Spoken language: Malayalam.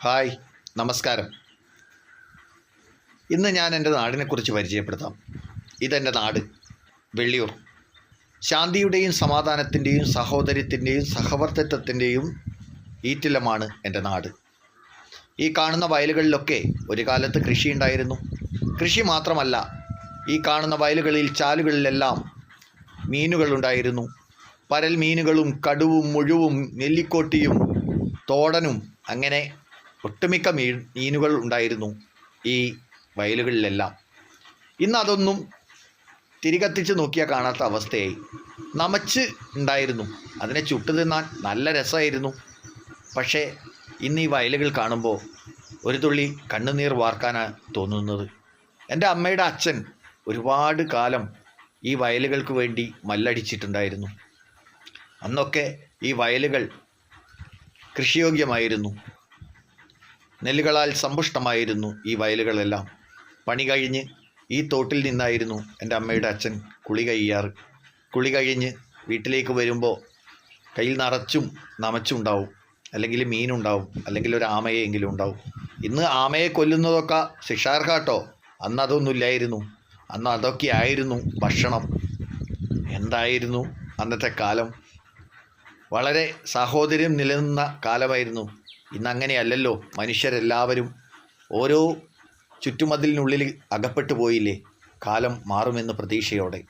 ഹായ് നമസ്കാരം. ഇന്ന് ഞാൻ എന്റെ നാടിനെക്കുറിച്ച് പരിചയപ്പെടുത്താം. ഇതെന്റെ നാട് വെള്ളിയൂർ. ശാന്തിയുടെയും സമാധാനത്തിന്റെയും സഹോദര്യത്തിന്റെയും സഹവർത്തിത്വത്തിന്റെയും ഈറ്റിലമാണ് എന്റെ നാട്. ഈ കാണുന്ന വയലുകളിലൊക്കെ ഒരു കാലത്ത് കൃഷി ഉണ്ടായിരുന്നു കൃഷി മാത്രമല്ല ഈ കാണുന്ന വയലുകളിൽ ചാലുകളിലെല്ലാം മീനുകളുണ്ടായിരുന്നു. പരൽ മീനുകളും കടുവും മുഴുവും നെല്ലിക്കോട്ടിയും തോടനും അങ്ങനെ ഒട്ടുമിക്ക മീ മീനുകൾ ഉണ്ടായിരുന്നു ഈ വയലുകളിലെല്ലാം. ഇന്ന് അതൊന്നും തിരികത്തിച്ച് നോക്കിയാൽ കാണാത്ത അവസ്ഥയായി. നമച്ച് ഉണ്ടായിരുന്നു. അതിനെ ചുട്ടു തിന്നാൻ നല്ല രസമായിരുന്നു. പക്ഷേ ഇന്ന് ഈ വയലുകൾ കാണുമ്പോൾ ഒരു തുള്ളി കണ്ണുനീർ വാർക്കാനാണ് തോന്നുന്നത്. എന്റെ അമ്മയുടെ അച്ഛൻ ഒരുപാട് കാലം ഈ വയലുകൾക്ക് വേണ്ടി മല്ലടിച്ചിട്ടുണ്ടായിരുന്നു. അന്നൊക്കെ ഈ വയലുകൾ കൃഷിയോഗ്യമായിരുന്നു. നെല്ലുകളാൽ സമ്പുഷ്ടമായിരുന്നു ഈ വയലുകളെല്ലാം. പണി കഴിഞ്ഞ് ഈ തോട്ടിൽ നിന്നായിരുന്നു എന്റെ അമ്മയുടെ അച്ഛൻ കുളി കഴിയാറ്. കുളി കഴിഞ്ഞ് വീട്ടിലേക്ക് വരുമ്പോൾ കയ്യിൽ നിറച്ചും നമച്ചും ഉണ്ടാവും. അല്ലെങ്കിൽ മീനുണ്ടാവും. അല്ലെങ്കിൽ ഒരു ആമയെങ്കിലും ഉണ്ടാവും. ഇന്ന് ആമയെ കൊല്ലുന്നതൊക്കെ ശിക്ഷാർഹാട്ടോ? അന്ന് അതൊന്നുമില്ലായിരുന്നു. അന്ന് അതൊക്കെ ആയിരുന്നു ഭക്ഷണം. എന്തായിരുന്നു അന്നത്തെ കാലം? വളരെ സാഹോദര്യം നിലനിന്ന കാലമായിരുന്നു. ഇന്ന് അങ്ങനെയല്ലല്ലോ മനുഷ്യരെല്ലാവരും ഓരോ ചുറ്റുമതിലിനുള്ളിൽ അകപ്പെട്ടു പോയില്ലേ കാലം മാറുമെന്ന പ്രതീക്ഷയോടെ.